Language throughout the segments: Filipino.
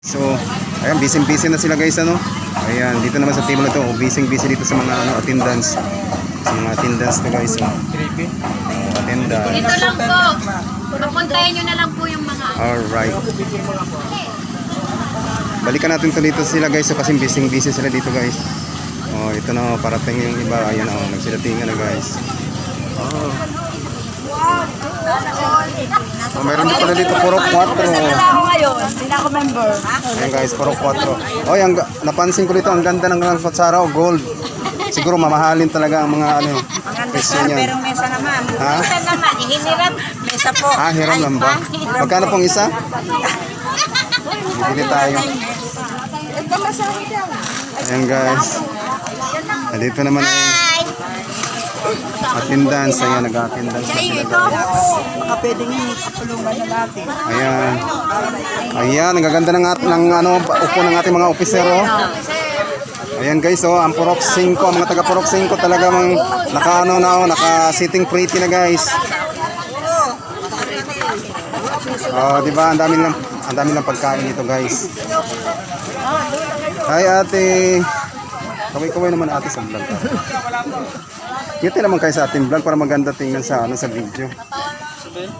So, ayan, busy-busy na sila guys, ano? Ayan, dito naman sa table na to, busy-busy dito sa mga ano, attendance. Sa mga attendance to guys, oh. Attendance. Ito lang po. Papuntahin nyo na lang po yung mga Alright. Balikan natin to dito sila guys, so kasi busy-busy sila dito guys. Oh, ito na, oh, parating yung iba. Ayan, oh, nagsilatingan na guys. Oh. Oh, meron din pala dito puro 4. ako ngayon, hindi na ako member. Ayan guys, puro 4. Oh, ang, ga- napansin ko dito, ang ganda ng ng Fatsara, oh, gold. Siguro mamahalin talaga ang mga ano, Maganda siya, niyan. pero mesa naman. Ha? Mesa naman, hiniram. Mesa po. Ah, hiram lang ba? Magkano pong isa? Bibili tayo. Ayan guys. Nandito naman ang attendance. Ayan, nag-attendance na sila guys. Baka pwedeng kapulungan na natin. Ayan. Ayan, ang gaganda ng, at, ng ano, upo ng ating mga opisero. Ayan guys, oh, ang Purok 5, ang mga taga Purok 5 talaga mang naka ano na, oh, naka sitting pretty na guys. Oh, di ba? Ang dami lang, ang dami lang pagkain dito, guys. Hi, ate. Kaway-kaway naman ate sa vlog. Cute naman kayo sa ating vlog para maganda tingnan sa ano sa video.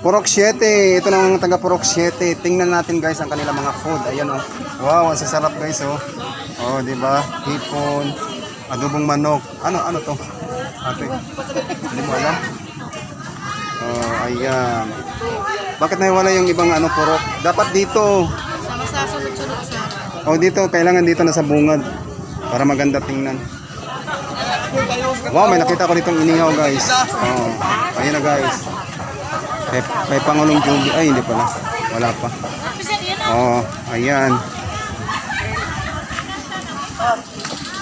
Purok 7. Ito na ang taga Purok 7. Tingnan natin guys ang kanilang mga food. Ayan oh. Wow, ang sasarap guys oh. Oh, di ba? Hipon, adobong manok. Ano ano to? Ate. Hindi mo alam? Oh, ayan. Bakit nawala yung ibang ano purok? Dapat dito. sama sa sunod-sunod sa Oh, dito kailangan dito na sa bungad para maganda tingnan. Wow, may nakita ko ditong inihaw, guys. Oh, ayun na, guys. May, may Pangulong Jogi. Ay, hindi pala. Wala pa. Oh, ayan.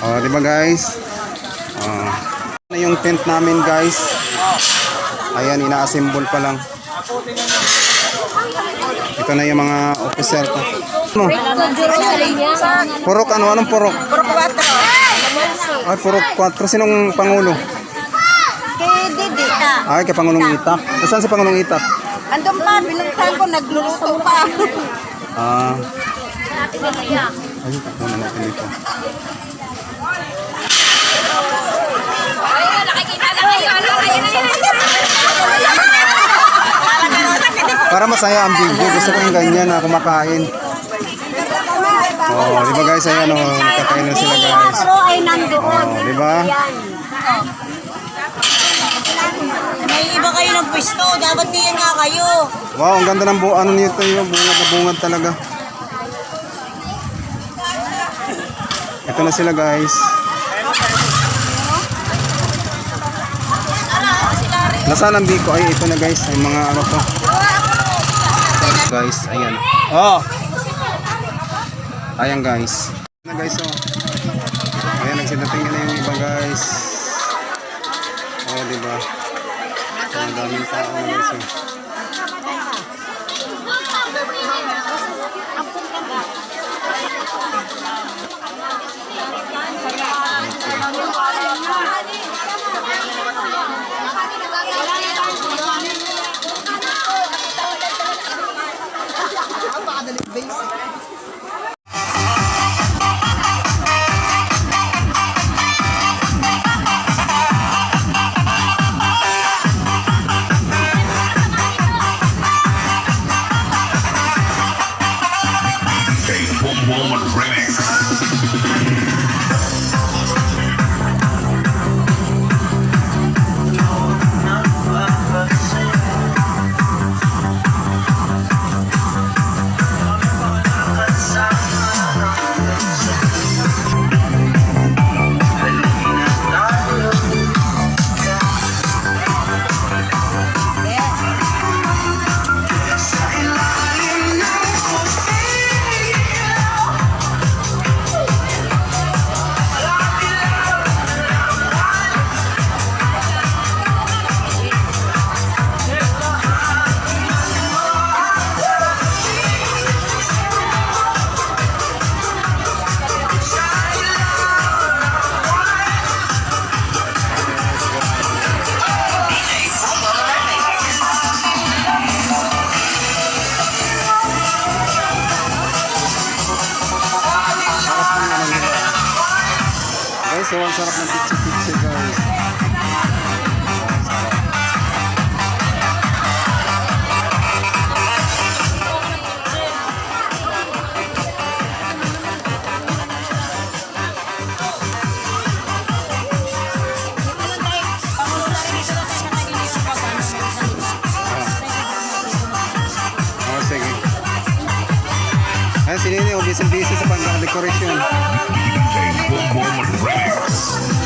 Oh, di ba, guys? Oh. Na yung tent namin, guys. Ayan, ina-assemble pa lang. Ito na yung mga officer ko. Ano? Purok ano? Anong purok? Puro 4. Ay, purok 4. Sinong pangulo? Kay Didi. Ay, kay Pangulong Itak. Saan si Pangulong Itak? Andun pa, binuntahan ko, nagluluto pa. Ah. Ayun, muna natin dito. Ayun, nakikita na kayo. Ano kayo na yan? Para masaya ang video. Gusto ko yung ganyan na kumakain. Oh, di ba guys? Ayan oh, nakakain na sila guys. Pero ay nandoon. Oh, di ba? May iba kayo ng pwesto, dapat diyan nga kayo. Wow, ang ganda ng bu ano nito yung bungad na bungad talaga. Ito na sila guys. Nasaan ang biko? Ay, ito na guys. Ay, mga ano to. Guys, ayan. Oh! Ayan guys. Na guys, oh. Ayan, nagsidating na yung iba guys. Oh, di ba? Ang daming tao na guys, oh. one. So, ang sarap ng pitsi-pitsi guys. Ang sarap. Oh, sige. Ay, si Nene, oh, busy-busy sa pang-decoration. DJ Yes.